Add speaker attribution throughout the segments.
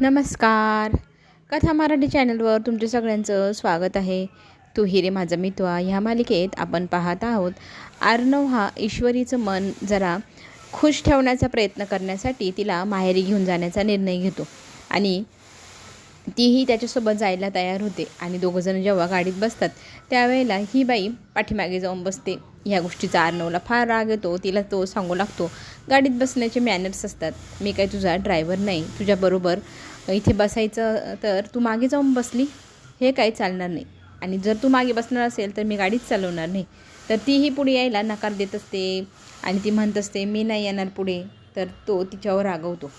Speaker 1: नमस्कार. कथा मराठी चॅनलवर तुमच्या सगळ्यांचं स्वागत आहे. तू हिरे माझा मित्वा ह्या मालिकेत आपण पाहत आहोत आर्नव हा ईश्वरीचं मन जरा खुश ठेवण्याचा प्रयत्न करण्यासाठी तिला माहेरी घेऊन जाण्याचा निर्णय घेतो. आणि तीही त्याच्यासोबत जायला तयार होते आणि दोघंजण जेव्हा गाडीत बसतात त्यावेळेला ही बाई पाठीमागे जाऊन बसते. ह्या गोष्टीचा आर्नवला फार राग येतो तिला तो सांगू लागतो गाडीत बसण्याचे मॅनर्स असतात. मी काय तुझा ड्रायव्हर नाही. तुझ्याबरोबर इथे बसायचं तर तू मागे जाऊन बसली हे काही चालणार नाही. आणि जर तू मागे बसणार असेल तर मी गाडीच चालवणार नाही. तर तीही पुढे यायला नकार देत असते आणि ती म्हणत असते मी नाही येणार पुढे. तर तो तिच्यावर रागवतो.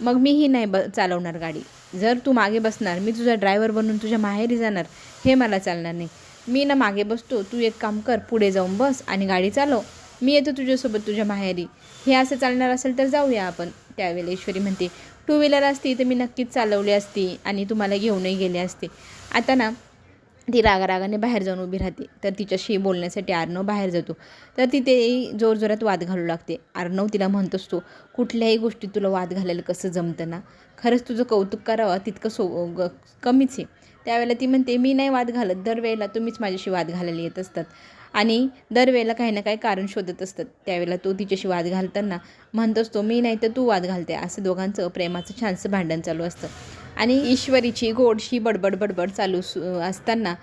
Speaker 1: मग मीही नाही ब चालवणार गाडी. जर तू मागे बसणार मी तुझा ड्रायव्हर बनून तुझ्या माहेरी जाणार हे मला चालणार नाही. मी ना मागे बसतो तू एक काम कर पुढे जाऊन बस आणि गाडी चालव. मी येतो तुझ्यासोबत तुझ्या माहेरी. हे असं चालणार असेल तर जाऊया आपण. त्यावेळेला ईश्वरी म्हणते टू व्हीलर असती तर मी नक्कीच चालवली असती आणि तुम्हाला घेऊनही गेले असते. आता ना ती रागारागाने बाहेर जाऊन उभी राहते. तर तिच्याशी बोलण्यासाठी आर्णव बाहेर जातो. तर तिथे जोरजोरात वाद घालू लागते. आर्णव तिला म्हणत असतो कुठल्याही गोष्टीत तुला वाद घालायला कसं जमतं ना? खरंच तुझं कौतुक करावं तितकं सो ग कमीच आहे. त्यावेळेला ती म्हणते मी नाही वाद घालत. दरवेळेला तुम्हीच माझ्याशी वाद घालायला येत असतात. आणि दरवेळेला काही ना काही कारण शोधत असतात. त्यावेळेला तो तिच्याशी वाद घालताना म्हणत असतो मी नाही तर तू वाद घालते. असं दोघांचं प्रेमाचं छानसं भांडण चालू असतं. आणि ईश्वरीची गोडशी बडबड बडबड चालू सु असताना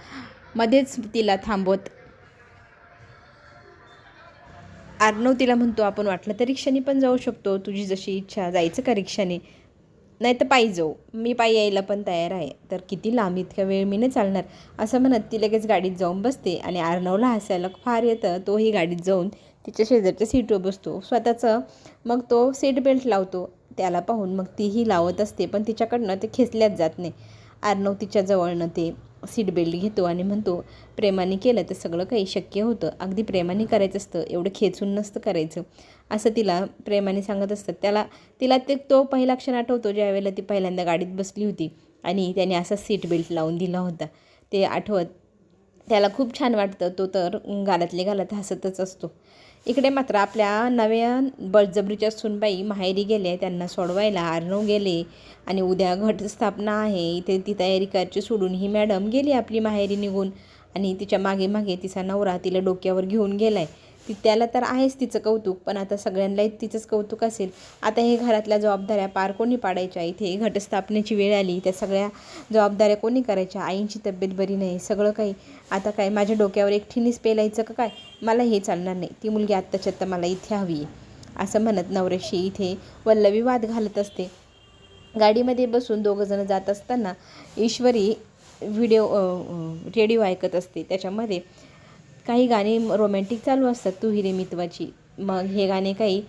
Speaker 1: मध्येच तिला थांबवत आर्नव तिला म्हणतो आपण वाटलं तर रिक्षाने पण जाऊ शकतो. तुझी जशी इच्छा जायचं का रिक्षाने? नाही तर पायी जाऊ. मी पायी यायला पण तयार आहे. तर किती लांब इतक्या वेळ मी नाही चालणार? असं म्हणत ती लगेच गाडीत जाऊन बसते आणि आर्नवला हसायला फार येतं. तोही गाडीत जाऊन तिच्या शेजारच्या सीटवर बसतो. स्वतःचं मग तो सीट बेल्ट लावतो. त्याला पाहून मग तीही लावत असते. पण तिच्याकडनं ते खेचल्याच जात नाही. आर्नव तिच्याजवळनं ते सीट बेल्ट घेतो आणि म्हणतो प्रेमाने केलं तर सगळं काही शक्य होतं. अगदी प्रेमाने करायचं असतं एवढं खेचून नसतं करायचं. असं तिला प्रेमाने सांगत असतात. त्याला तिला ते तो पहिला क्षण आठवतो ज्यावेळेला ती पहिल्यांदा गाडीत बसली होती आणि त्याने असा सीट बेल्ट लावून दिला होता. ते आठवत त्याला खूप छान वाटतं. तो तर गालातले गालात हसतच असतो. इकडे मात्र आपल्या नव्या बळजबरीच्या सुनबाई माहेरी गेल्या त्यांना सोडवायला आर्नव गेले आणि उद्या घटस्थापना आहे. इथे ती तयारी करायची सोडून ही मॅडम गेली आपली माहेरी निघून आणि तिच्यामागे मागे तिचा नवरा तिला डोक्यावर घेऊन गेलाय. ती त्याला तर आहेच तिचं कौतुक पण आता सगळ्यांनाही तिचंच कौतुक असेल. आता हे घरातल्या जबाबदाऱ्या पार कोणी पाडायच्या? इथे घटस्थापनेची वेळ आली त्या सगळ्या जबाबदाऱ्या कोणी करायच्या? आईंची तब्येत बरी नाही सगळं काही. आता काय माझ्या डोक्यावर एकठीनीच पेलायचं का काय? मला हे चालणार नाही. ती मुलगी आत्ताच्या आत्ता मला इथे हवी आहे. असं म्हणत नवऱ्याशी इथे वल्लवी वाद घालत असते. गाडीमध्ये बसून दोघंजणं जात असताना ईश्वरी व्हिडिओ रेडिओ ऐकत असते. त्याच्यामध्ये काही गाणी रोमॅन्टिक चालू असतात तू हिरे मितवाची. मग हे गाणे काही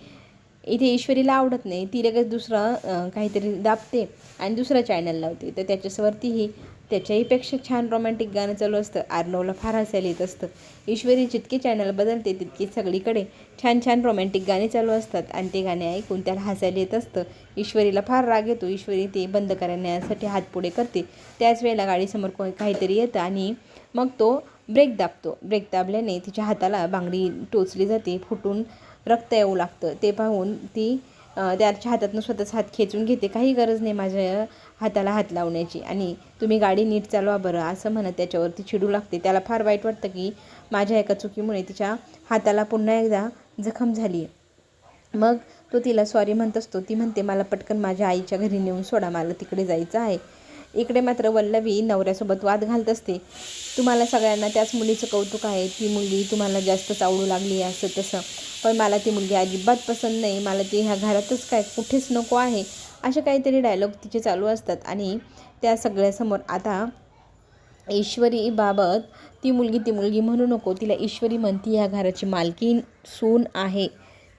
Speaker 1: इथे ईश्वरीला आवडत नाही. ती लगेच दुसरं काहीतरी दाबते आणि दुसरा चॅनल लावते. तर त्याच्यावरतीही त्याच्याहीपेक्षा छान रोमॅन्टिक गाणं चालू असतं. आर्नवला फार हसायला येत असतं. ईश्वरी जितके चॅनल बदलते तितके सगळीकडे छान छान रोमॅन्टिक गाणी चालू असतात. आणि ते गाणे ऐकून त्याला हसायला येत असतं. ईश्वरीला फार राग येतो. ईश्वरी ते बंद करण्यासाठी हात पुढे करते. त्याच वेळेला गाडीसमोर को काहीतरी येतं आणि मग तो ब्रेक दाबतो. ब्रेक दाबल्याने तिच्या हाताला बांगडी टोचली जाते फुटून रक्त येऊ लागतं. ते पाहून ती त्याच्या हातातून स्वतःच हात खेचून घेते काही गरज नाही माझ्या हाताला हात लावण्याची आणि तुम्ही गाडी नीट चालवा बरं असं म्हणत त्याच्यावरती चिडू लागते. त्याला फार वाईट वाटतं की माझ्या एका चुकीमुळे तिच्या हाताला पुन्हा एकदा जखम झाली मग तो तिला सॉरी म्हणत असतो. ती म्हणते मला पटकन माझ्या आईच्या घरी नेऊन सोडा मला तिकडे जायचं आहे. इकडे मात्र वल्लवी नवऱ्यासोबत वाद घालत असते. तुम्हाला सगळ्यांना त्याच मुलीचं कौतुक आहे. ती मुलगी तुम्हाला जास्तच आवडू लागली आहे असं तसं. पण मला ती मुलगी अजिबात पसंत नाही. मला ती ह्या घरातच काय कुठेच नको आहे. असे काहीतरी डायलॉग तिचे चालू असतात. आणि त्या सगळ्यासमोर आता ईश्वरी बाबत ती मुलगी ती मुलगी म्हणू नको. तिला ईश्वरी म्हणती ह्या घराची मालकीन सून आहे.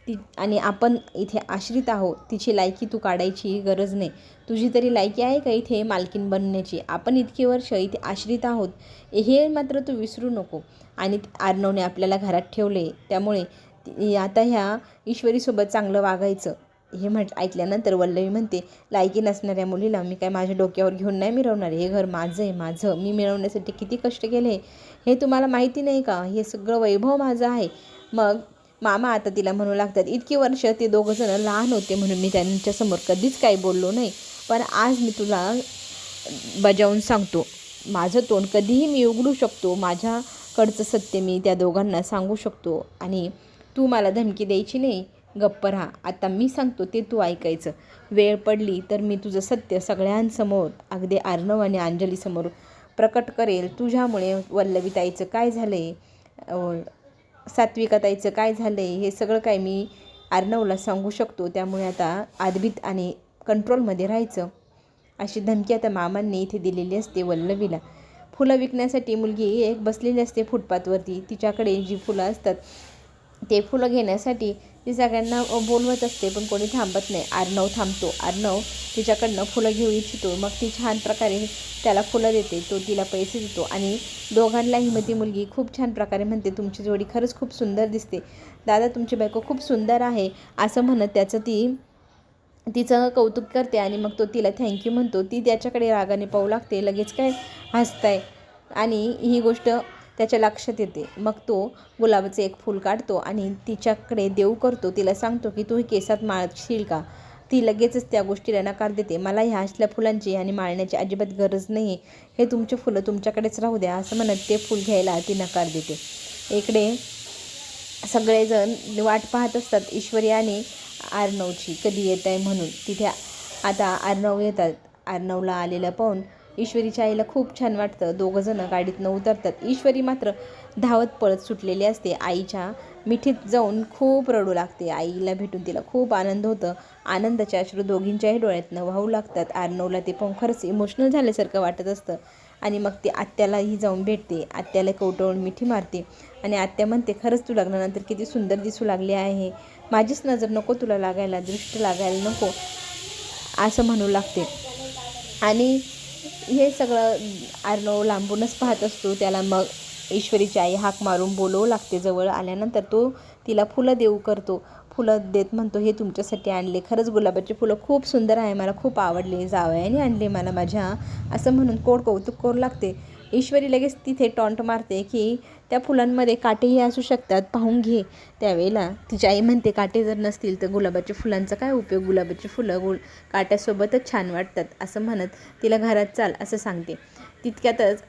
Speaker 1: ती आणि आपण इथे आश्रित आहोत तिची लायकी तू काढायची गरज नाही. तुझी तरी लायकी आहे का इथे मालकीन बनण्याची? आपण इतकी वर्ष इथे आश्रित आहोत हे मात्र तू विसरू नको. आणि आर्नवने आपल्याला घरात ठेवले त्यामुळे आता ह्या ईश्वरीसोबत चांगलं वागायचं. हे म्हट ऐकल्यानंतर वल्लवी म्हणते लायकी नसणाऱ्या मुलीला मी काय माझ्या डोक्यावर घेऊन नाही मिळवणार हे घर माझं आहे माझं. मी मिळवण्यासाठी किती कष्ट केले? हे तुम्हाला माहिती नाही का? हे सगळं वैभव माझं आहे. मग मामा आता तिला म्हणू लागतात इतकी वर्ष ते दोघंजणं लहान होते म्हणून मी त्यांच्यासमोर कधीच काही बोललो नाही. पण आज मी तुला बजावून सांगतो. माझं तोंड कधीही मी उघडू शकतो. माझ्याकडचं सत्य मी त्या दोघांना सांगू शकतो. आणि तू मला धमकी द्यायची नाही. गप्प राहा. आता मी सांगतो ते तू ऐकायचं. वेळ पडली तर मी तुझं सत्य सगळ्यांसमोर अगदी अर्णव आणि अंजलीसमोर प्रकट करेल. तुझ्यामुळे वल्लवीताईचं काय झालं आहे सात्विकाताईचं काय झालं आहे हे सगळं काय मी आर्नवला सांगू शकतो. त्यामुळे आता आदबीत आणि कंट्रोलमध्ये राहायचं. अशी धमकी आता मामांनी इथे दिलेली असते वल्लवीला. फुलं विकण्यासाठी मुलगी एक बसलेली असते फुटपाथवरती. तिच्याकडे जी फुलं असतात ते फुलं घेण्यासाठी ती सगळ्यांना बोलवत असते पण कोणी थांबत नाही. अर्णव थांबतो. अर्णव तिच्याकडनं फुलं घेऊ इच्छितो. मग ती छान प्रकारे त्याला फुलं देते. तो तिला पैसे देतो. आणि दोघांनाही मग ती मुलगी खूप छान प्रकारे म्हणते तुमची जोडी खरंच खूप सुंदर दिसते. दादा तुमची बायको खूप सुंदर आहे. असं म्हणत त्याचं ती तिचं कौतुक करते आणि मग तो तिला थँक्यू म्हणतो. ती त्याच्याकडे रागाने पाहू लागते. लगेच काय हसताय. आणि ही गोष्ट त्याच्या लक्षात येते. मग तो गुलाबाचं एक फूल काढतो आणि तिच्याकडे देऊ करतो. तिला सांगतो की तू केसात माळशील का? ती लगेचच त्या गोष्टीला नकार देते. मला ह्या असल्या फुलांची आणि माळण्याची अजिबात गरज नाही हे तुमचे फुलं तुमच्याकडेच राहू द्या. असं म्हणत ते फूल घ्यायला ती नकार देते. इकडे सगळेजण वाट पाहत असतात ईश्वरी आणि आर्नवची कधी येत आहे म्हणून. तिथे आता आर्नव येतात. आर्नवला आलेलं पाहून ईश्वरीच्या आईला खूप छान वाटतं. दोघंजणं गाडीतनं उतरतात. ईश्वरी मात्र धावत पळत सुटलेली असते. आईच्या मिठीत जाऊन खूप रडू लागते. आईला भेटून तिला खूप आनंद होतं. आनंदाच्या अश्रू दोघींच्याही डोळ्यातनं वाहू लागतात. आर्नवला ते पाहून खरंच इमोशनल झाल्यासारखं वाटत असतं. आणि मग ती आत्यालाही जाऊन भेटते. आत्याला कवटवून मिठी मारते. आणि आत्या म्हणते खरंच तू लग्नानंतर किती सुंदर दिसू लागली आहे. माझीच नजर नको तुला लागायला. दृष्ट लागायला नको. असं म्हणू लागते. आणि हे सगळं आर्नव लांबूनच पाहत असतो. त्याला मग ईश्वरीची आई हाक मारून बोलवू लागते जवळ आल्यानंतर तो तिला फुलं देऊ करतो. फुलं देत म्हणतो हे तुमच्यासाठी आणले. खरंच गुलाबाची फुलं खूप सुंदर आहे. मला खूप आवडले. जावयाने आणले मला माझ्या. असं म्हणून कोड कौतुक करू लागते. ईश्वरी लगेच तिथे टॉन्ट मारते की त्या फुलांमध्ये काटेही असू शकतात पाहून घे. त्यावेळेला तिची आई म्हणते काटे जर नसतील तर गुलाबाच्या फुलांचा काय उपयोग? गुलाबाची फुलं गुल काट्यासोबतच छान वाटतात असं म्हणत तिला घरात चाल असं सांगते. तितक्यातच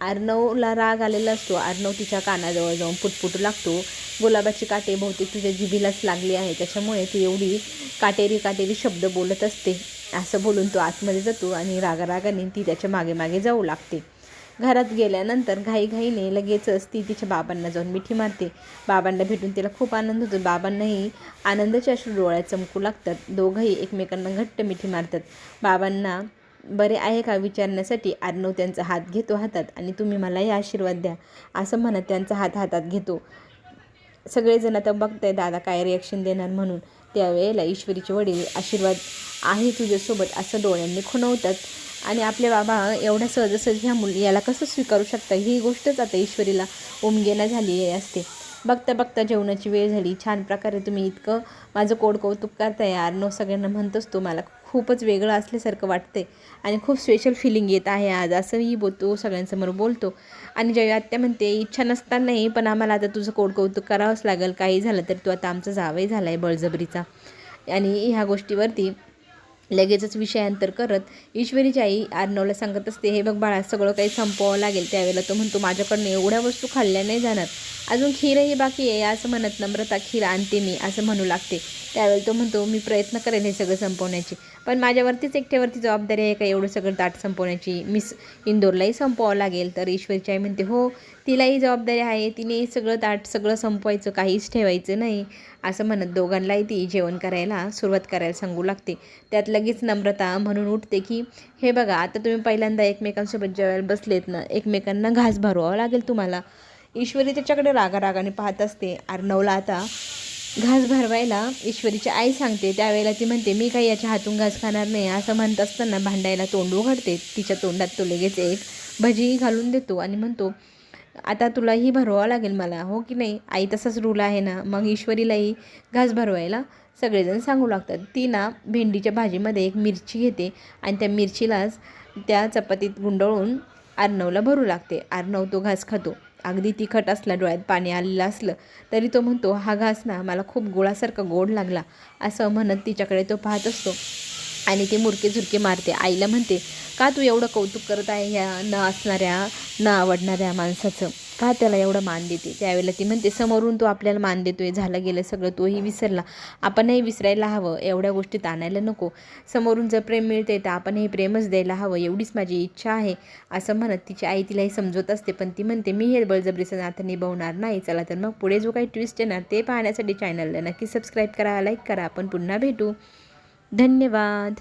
Speaker 1: आर्नवला राग आलेला असतो. आर्नव तिच्या कानाजवळ जाऊन पुटपुटू लागतो. गुलाबाची काटे बहुतेक तुझ्या जिभीलाच लागली आहे त्याच्यामुळे ती एवढी काटेरी काटेरी शब्द बोलत असते असं बोलून तो आतमध्ये जातो आणि रागारागाने ती त्याच्यामागे मागे जाऊ लागते. घरात गेल्यानंतर घाईघाईने लगेचच ती तिच्या बाबांना जाऊन मिठी मारते. बाबांना भेटून तिला खूप आनंद होतो. बाबांनाही आनंदाच्या अश्रू डोळ्यात चमकू लागतात. दोघंही एकमेकांना घट्ट मिठी मारतात. बाबांना बरे आहे का विचारण्यासाठी आर्नव त्यांचा हात घेतो हातात आणि तुम्ही मलाही आशीर्वाद द्या. असं म्हणत त्यांचा हात हातात घेतो. सगळेजण आता बघताय दादा काय रिॲक्शन देणार? म्हणून. त्यावेळेला ईश्वरीचे वडील आशीर्वाद आहे तुझ्यासोबत असं डोळ्यांनी खुणवतात. आणि आपले बाबा एवढ्या सहजसहज ह्या मुल याला कसं स्वीकारू शकता? ही गोष्टच आता ईश्वरीला उमगेना झाली असते. बघता बघता जेवणाची वेळ झाली. छान प्रकारे तुम्ही इतकं माझं कोड कौतुक करताय नो सगळ्यांना म्हणतोच तू मला. खूपच वेगळं असल्यासारखं वाटते आणि खूप स्पेशल फिलिंग येत आहे आज असंही बोलतो सगळ्यांसमोर बोलतो. आणि जेव्हा आत्या म्हणते इच्छा नसतानाही पण आम्हाला आता तुझं कोड कौतुक करावंच लागेल. काही झालं तर तू आता आमचा जावई झाला आहे बळजबरीचा. आणि ह्या गोष्टीवरती लगेचच विषयांतर करत ईश्वरीची आई आर्नवला सांगत असते हे बघ बाळा सगळं काही संपवावं लागेल त्यावेळेला. तो म्हणतो माझ्याकडनं एवढ्या वस्तू खाल्ल्या नाही जाणार. अजून खीरही बाकी आहे. असं म्हणत नम्रता खीर आणते मी असं म्हणू लागते. त्यावेळेला तो म्हणतो मी प्रयत्न करेन हे सगळं संपवण्याची. पण माझ्यावरतीच एकट्यावरती जबाबदारी आहे का एवढं सगळं ताट संपवण्याची? मिस इंदोरलाही संपवावं लागेल. तर ईश्वरीची आई म्हणते हो तिलाही जबाबदारी आहे. तिने सगळं ताट सगळं संपवायचं काहीच ठेवायचं नाही. असं म्हणत दोघांनाही ती जेवण करायला सुरुवात करायला सांगू लागते. त्यात लगेच नम्रता म्हणून उठते की हे बघा आता तुम्ही पहिल्यांदा एकमेकांसोबत जेवायला बसलेत ना एकमेकांना घास भरवावं लागेल तुम्हाला. ईश्वरी त्याच्याकडे रागारागाने पाहत असते. अर्णवला आता घास भरवायला ईश्वरीची आई सांगते त्यावेळेला ती म्हणते मी काही याच्या हातून घास खाणार नाही. असं म्हणत असताना भांडायला तोंड उघडते. तिच्या तोंडात तो लगेच एक भजी घालून देतो आणि म्हणतो आता तुलाही भरवावं लागेल मला हो की नाही? आई तसाच रूल आहे ना? मग ईश्वरीलाही घास भरवायला सगळेजण सांगू लागतात. ती ना भेंडीच्या भाजीमध्ये एक मिरची घेते आणि त्या मिरचीलाच त्या चपातीत गुंडळून आर्नवला भरू लागते. आर्नव तो घास खातो. अगदी तिखट असला डोळ्यात पाणी आलेलं असलं तरी तो म्हणतो हा घास ना मला खूप गोळासारखा गोड लागला. असं म्हणत तिच्याकडे तो पाहत असतो. आणि ते मुरके झुरके मारते. आईला म्हणते का तू एवढं कौतुक करत आहे ह्या न असणाऱ्या न आवडणाऱ्या माणसाचं? का त्याला एवढं मान देते? त्यावेळेला ती म्हणते समोरून तो आपल्याला मान देतोय झालं गेलं सगळं तोही विसरला. आपणही विसरायला हवं एवढ्या गोष्टीत आणायला नको. समोरून जर प्रेम मिळते तर आपणही प्रेमच द्यायला हवं एवढीच माझी इच्छा आहे. असं म्हणत तिची आई तिलाही समजवत असते पण ती म्हणते मी हे बळजबरीचं नातं निभावणार नाही. चला तर मग पुढे जो काही ट्विस्ट येणार ते पाहण्यासाठी चॅनलला नक्की सबस्क्राईब करा लाईक करा. आपण पुन्हा भेटू. धन्यवाद.